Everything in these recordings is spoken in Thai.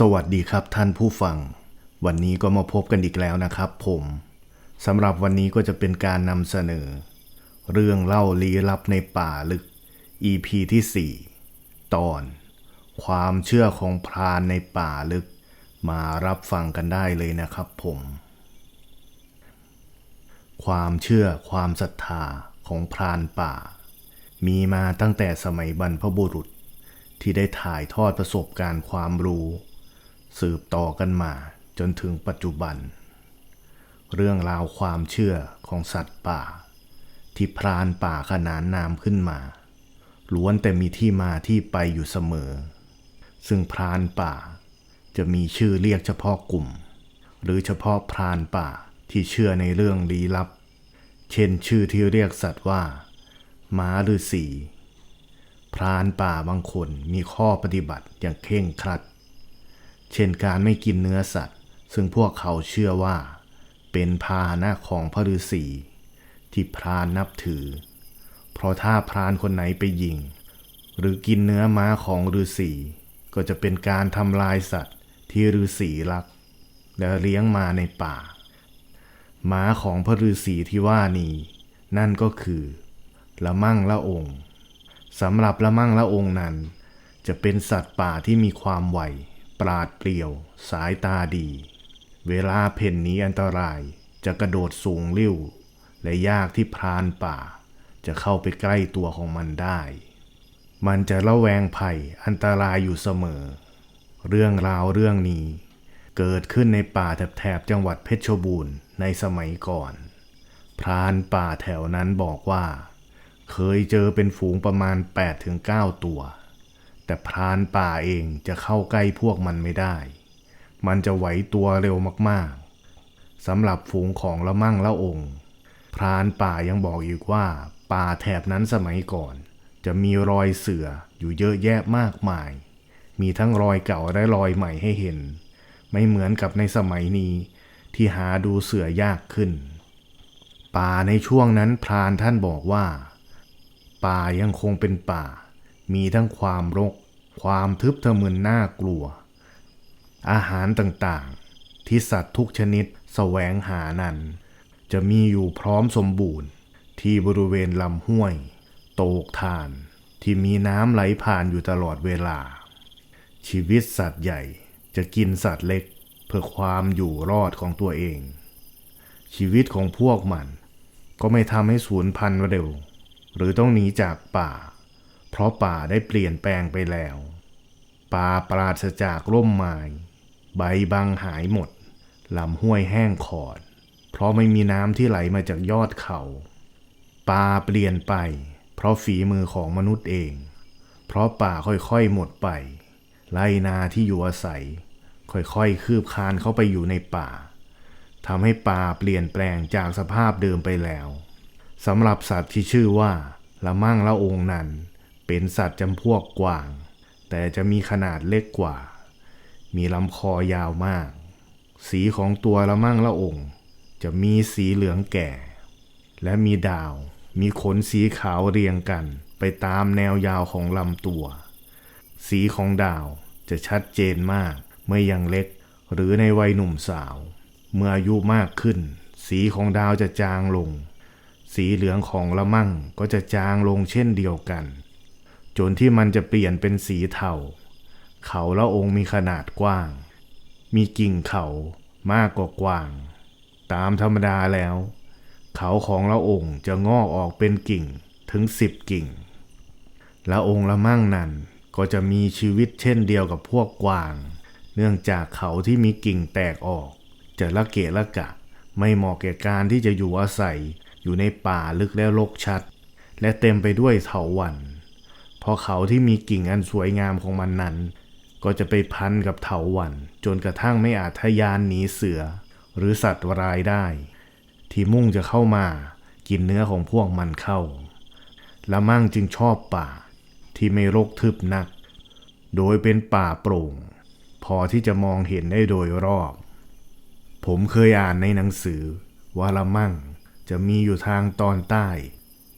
สวัสดีครับท่านผู้ฟัง วันนี้ก็มาพบกันอีกแล้วนะครับผมสำหรับวันนี้ก็จะเป็นการนำเสนอ เรื่องเล่าลี้ลับในป่าลึก EP ที่ 4 ตอน ความเชื่อของพรานในป่าลึก มารับฟังกันได้เลยนะครับผม ความเชื่อความศรัทธาของพรานป่า มีมาตั้งแต่สมัยบรรพบุรุษที่ได้ถ่ายทอดประสบการณ์ความรู้ สืบต่อกันมาจนถึงปัจจุบัน เรื่องราวความเชื่อของสัตว์ป่า ที่พรานป่าขนานนามขึ้นมา ล้วนแต่มีที่มาที่ไปอยู่เสมอ ซึ่งพรานป่าจะมีชื่อเรียกเฉพาะกลุ่ม หรือเฉพาะพรานป่าที่เชื่อในเรื่องลี้ลับ เช่นชื่อที่เรียกสัตว์ว่า ม้าฤาษีพรานป่าบางคนมีข้อปฏิบัติอย่างเคร่งครัด เช่นการไม่กินเนื้อสัตว์ ซึ่งพวกเขาเชื่อว่า เป็นพาหนะของพระฤาษีที่พรานนับถือ เพราะถ้าพรานคนไหนไปยิง หรือกินเนื้อม้าของฤาษีก็จะเป็นการทำลายสัตว์ที่ฤาษีรัก และเลี้ยงมาในป่า ม้าของพระฤาษีที่ว่านี้นั่นก็คือละมั่งละองค์สำหรับละมั่งละองค์นั้น จะเป็นสัตว์ป่าที่มีความไว ปราดเปรียว สายตาดี เวลาเพ่นหนี้อันตรายจะกระโดดสูงลิ่วและยากที่พรานป่า จะเข้าไปใกล้ตัวของมันได้ มันจะระแวงภัยอันตรายอยู่เสมอ เรื่องราวเรื่องนี้ เกิดขึ้นในป่าแถบจังหวัดเพชรบูรณ์ในสมัยก่อน พรานป่าแถวนั้นบอกว่า เคยเจอเป็นฝูงประมาณ8-9ตัว แต่พรานป่าเองจะเข้าใกล้พวกมันไม่ได้ มันจะไหวตัวเร็วมากๆสำหรับฝูงของละมั่งละองค์พรานป่ายังบอกอีกว่า ป่าแถบนั้นสมัยก่อน จะมีรอยเสืออยู่เยอะแยะมากมาย มีทั้งรอยเก่าและรอยใหม่ให้เห็น ไม่เหมือนกับในสมัยนี้ ที่หาดูเสือยากขึ้น ป่าในช่วงนั้นพรานท่านบอกว่า ป่ายังคงเป็นป่า มีทั้งความรก ความทึบทะมึนน่ากลัว อาหารต่างๆ ที่สัตว์ทุกชนิดแสวงหานั้น จะมีอยู่พร้อมสมบูรณ์ ที่บริเวณลำห้วย โตกทาน ที่มีน้ำไหลผ่านอยู่ตลอดเวลา ชีวิตสัตว์ใหญ่จะกินสัตว์เล็กเพื่อความอยู่รอดของตัวเอง ชีวิตของพวกมันก็ไม่ทำให้สูญพันธุ์เร็ว หรือต้องหนีจากป่า เพราะป่าได้เปลี่ยนแปลงไปแล้ว ป่าปราศจากร่มไม้ใบบังหายหมดลำห้วยแห้งขอด เพราะไม่มีน้ำที่ไหลมาจากยอดเขา ป่าเปลี่ยนไป เพราะฝีมือของมนุษย์เอง เพราะป่าค่อยๆหมดไป ไรนาที่อยู่อาศัย ค่อยๆคืบคานเข้าไปอยู่ในป่าทำให้ป่าเปลี่ยนแปลงจากสภาพเดิมไปแล้วสำหรับสัตว์ที่ชื่อว่าละมั่งละองนั้น เป็นสัตว์จำพวกกวาง แต่จะมีขนาดเล็กกว่า มีลำคอยาวมาก สีของตัวละมั่งละองค์จะมีสีเหลืองแก่ และมีดาว มีขนสีขาวเรียงกัน ไปตามแนวยาวของลำตัว สีของดาวจะชัดเจนมาก เมื่อยังเล็ก หรือในวัยหนุ่มสาว เมื่ออายุมากขึ้น สีของดาวจะจางลง สีเหลืองของละมั่งก็จะจางลงเช่นเดียวกัน จนที่มันจะเปลี่ยนเป็นสีเทาเขาละองค์มีขนาดกว้าง มีกิ่งเขามากกว่ากว้าง ตามธรรมดาแล้ว เขาของละองค์จะงอกออกเป็นกิ่งถึงสิบกิ่งละองค์ละมั่งนั้นก็จะมีชีวิตเช่นเดียวกับพวกกวาง เนื่องจากเขาที่มีกิ่งแตกออก จะละเกะละกะ ไม่เหมาะแก่การที่จะอยู่อาศัยอยู่ในป่าลึกและรกชัด และเต็มไปด้วยเถาวัลย์ เพราะเขาที่มีกิ่งอันสวยงามของมันนั้น ก็จะไปพันกับเถาวัลย์จนกระทั่งไม่อาจทะยานหนีเสือ หรือสัตว์ร้ายได้ ที่มุ่งจะเข้ามากินเนื้อของพวกมันเข้า ละมั่งจึงชอบป่าที่ไม่รกทึบนัก โดยเป็นป่าโปร่ง พอที่จะมองเห็นได้โดยรอบ ผมเคยอ่านในหนังสือว่าละมั่งจะมีอยู่ทางตอนใต้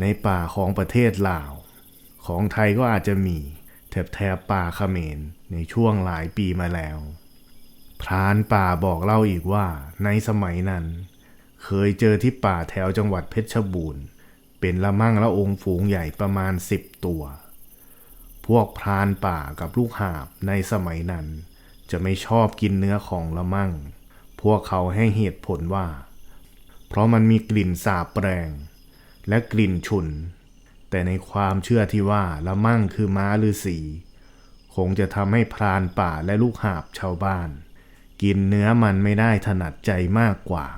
ในป่าของประเทศลาว ของไทยก็อาจจะมีแถบแถบป่าเขมรในช่วงหลายปีมาแล้ว พรานป่าบอกเล่าอีกว่าในสมัยนั้น เคยเจอที่ป่าแถวจังหวัดเพชรบูรณ์ เป็นละมั่งละองฝูงใหญ่ประมาณสิบตัว พวกพรานป่ากับลูกหาบในสมัยนั้น จะไม่ชอบกินเนื้อของละมั่ง พวกเขาให้เหตุผลว่า เพราะมันมีกลิ่นสาบแรง และกลิ่นฉุน แต่ในความเชื่อที่ว่าละมั่งคือม้าฤาษีคงจะทำให้พรานป่าและลูกหาบชาวบ้าน กินเนื้อมันไม่ได้ถนัดใจมากกว่า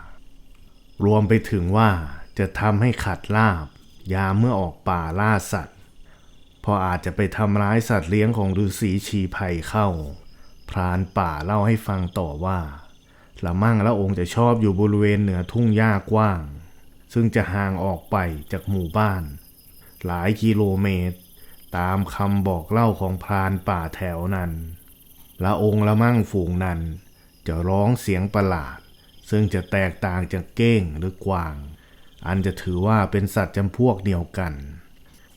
รวมไปถึงว่าจะทำให้ขัดลาบ ยามเมื่อออกป่าล่าสัตว์พราะอาจจะไปทำร้ายสัตว์เลี้ยงของฤาษีชีภัยเข้า พรานป่าเล่าให้ฟังต่อว่าละมั่งละองค์จะชอบอยู่บริเวณเหนือทุ่งหญ้ากว้าง ซึ่งจะห่างออกไปจากหมู่บ้าน หลายกิโลเมตร ตามคำบอกเล่าของพรานป่าแถวนั้น ละองละมั่งฝูงนั้น จะร้องเสียงประหลาด ซึ่งจะแตกต่างจากเก้งหรือกวาง อันจะถือว่าเป็นสัตว์จำพวกเดียวกัน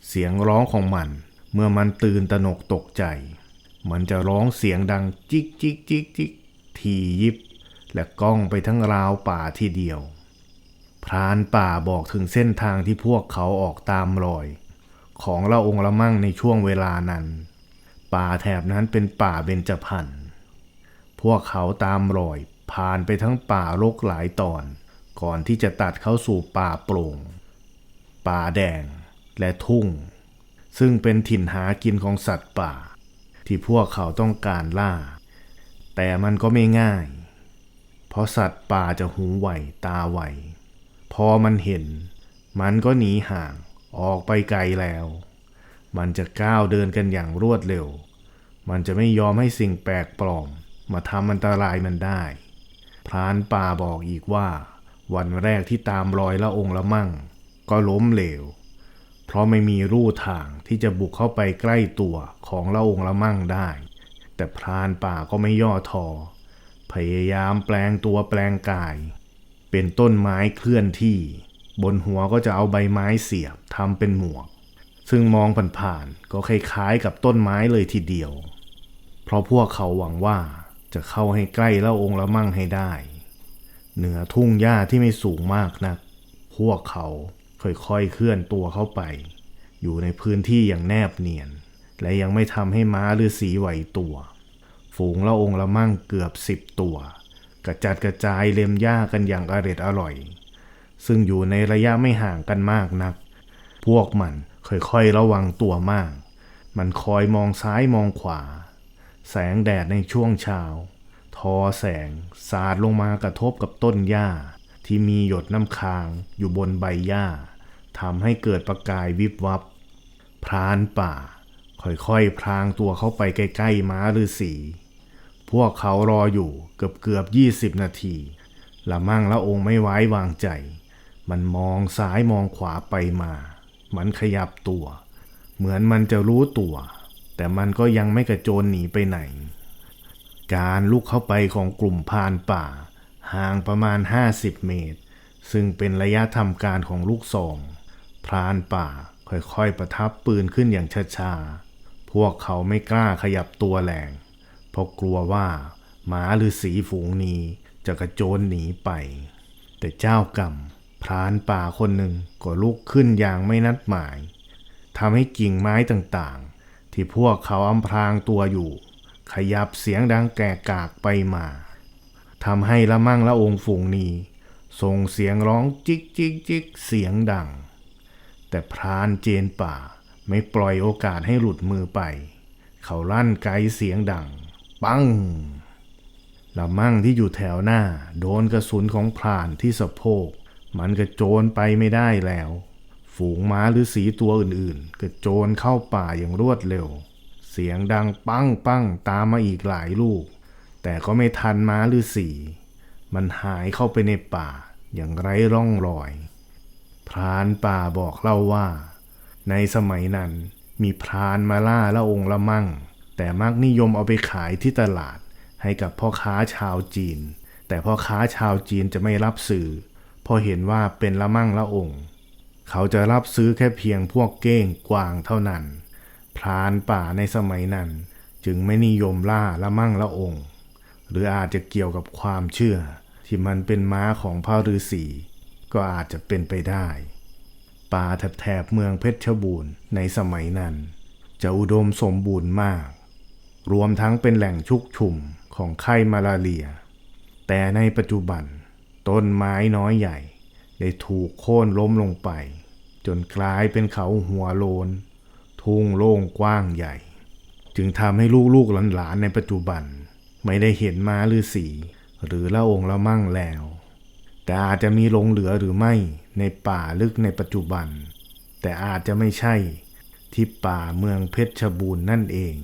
เสียงร้องของมันเมื่อมันตื่นตระหนกตกใจ มันจะร้องเสียงดังจิกจิกจิกจิกทียิบ และก้องไปทั้งราวป่าทีเดียว พรานป่าบอกถึงเส้นทางที่พวกเขาออกตามรอย ของละองค์ละมั่งในช่วงเวลานั้น ป่าแถบนั้นเป็นป่าเบญจพรรณพวกเขาตามรอยผ่านไปทั้งป่ารกหลายตอน ก่อนที่จะตัดเข้าสู่ป่าโปร่ง ป่าแดงและทุ่ง ซึ่งเป็นถิ่นหากินของสัตว์ป่า ที่พวกเขาต้องการล่า แต่มันก็ไม่ง่าย เพราะสัตว์ป่าจะหูไวตาไว พอมันเห็น มันก็หนีห่างออกไปไกลแล้ว มันจะก้าวเดินกันอย่างรวดเร็ว มันจะไม่ยอมให้สิ่งแปลกปลอม มาทำอันตรายมันได้ พรานป่าบอกอีกว่า วันแรกที่ตามรอยละองละมั่ง ก็ล้มเหลว เพราะไม่มีรูทางที่จะบุกเข้าไปใกล้ตัวของละองละมั่งได้ แต่พรานป่าก็ไม่ย่อท้อพยายามแปลงตัวแปลงกาย เป็นต้นไม้เคลื่อนที่ บนหัวก็จะเอาใบไม้เสียบทำเป็นหมวก ซึ่งมองผ่านๆก็คล้ายๆกับต้นไม้เลยทีเดียว เพราะพวกเขาหวังว่าจะเข้าให้ใกล้ละองค์ละมั่งให้ได้ เหนือทุ่งหญ้าที่ไม่สูงมากนัก พวกเขาค่อยๆเคลื่อนตัวเข้าไป อยู่ในพื้นที่อย่างแนบเนียน และยังไม่ทำให้ม้าหรือสีไหวตัว ฝูงละองค์ละมั่งเกือบสิบตัว กระจัดกระจายเล็มหญ้ากันอย่างอร็ดอร่อย ซึ่งอยู่ในระยะไม่ห่างกันมากนัก พวกมันค่อยๆระวังตัวมาก มันคอยมองซ้ายมองขวา แสงแดดในช่วงเช้า ทอแสง สาดลงมากระทบกับต้นหญ้า ที่มีหยดน้ำค้างอยู่บนใบหญ้าทำให้เกิดประกายวิบวับ พรานป่า ค่อยๆพรางตัวเข้าไปใกล้ๆม้าฤาษี พวกเขารออยู่เกือบเกือบยี่สิบนาที ละมั่งละองค์ไม่ไว้วางใจ มันมองซ้ายมองขวาไปมา มันขยับตัว เหมือนมันจะรู้ตัว แต่มันก็ยังไม่กระโจนหนีไปไหน การลุกเข้าไปของกลุ่มพรานป่า ห่างประมาณ 50 เมตร ซึ่งเป็นระยะทำการของลูกซองพรานป่าค่อยๆประทับปืนขึ้นอย่างช้าๆ พวกเขาไม่กล้าขยับตัวแรง เพราะกลัวว่าหมาหรือสีฝูงนี้จะกระโจนหนีไป แต่เจ้ากรรมพรานป่าคนหนึ่งก็ลุกขึ้นอย่างไม่นัดหมายทำให้กิ่งไม้ต่างๆ ที่พวกเขาอำพรางตัวอยู่ ขยับเสียงดังแก่กากไปมาทำให้ละมั่งละองฝูงนี้ส่งเสียงร้องจิกจิกจิกเสียงดัง แต่พรานเจนป่าไม่ปล่อยโอกาสให้หลุดมือไป เขาลั่นไกเสียงดัง ปังละมั่งที่อยู่แถวหน้า โดนกระสุนของพรานที่สะโพก มันกระโจนไปไม่ได้แล้ว ฝูงม้าหรือสีตัวอื่นๆกระโจนเข้าป่าอย่างรวดเร็ว เสียงดังปังปังตามมาอีกหลายลูก แต่ก็ไม่ทันม้าหรือสี มันหายเข้าไปในป่าอย่างไร้ร่องรอย พรานป่าบอกเล่าว่า ในสมัยนั้นมีพรานมาล่าละองละมั่ง แต่มักนิยมเอาไปขายที่ตลาด ให้กับพ่อค้าชาวจีน แต่พ่อค้าชาวจีนจะไม่รับซื้อเพราะเห็นว่าเป็นละมั่งละองค์ เขาจะรับซื้อแค่เพียงพวกเก้งกวางเท่านั้น พรานป่าในสมัยนั้น จึงไม่นิยมล่าละมั่งละองค์ หรืออาจจะเกี่ยวกับความเชื่อ ที่มันเป็นม้าของพระฤาษีก็อาจจะเป็นไปได้ป่าแถบเมืองเพชรบูรณ์ในสมัยนั้น จะอุดมสมบูรณ์มาก รวมทั้งเป็นแหล่งชุกชุมของไข้มาลาเรีย แต่ในปัจจุบัน ต้นไม้น้อยใหญ่ ได้ถูกโค่นล้มลงไป จนกลายเป็นเขาหัวโลน ทุ่งโล่งกว้างใหญ่ จึงทำให้ลูกๆหลานๆในปัจจุบัน ไม่ได้เห็นม้าฤาษีหรือละองละมั่งแล้ว แต่อาจจะมีหลงเหลือหรือไม่ในป่าลึกในปัจจุบัน แต่อาจจะไม่ใช่ที่ป่าเมืองเพชรบูรณ์นั่นเอง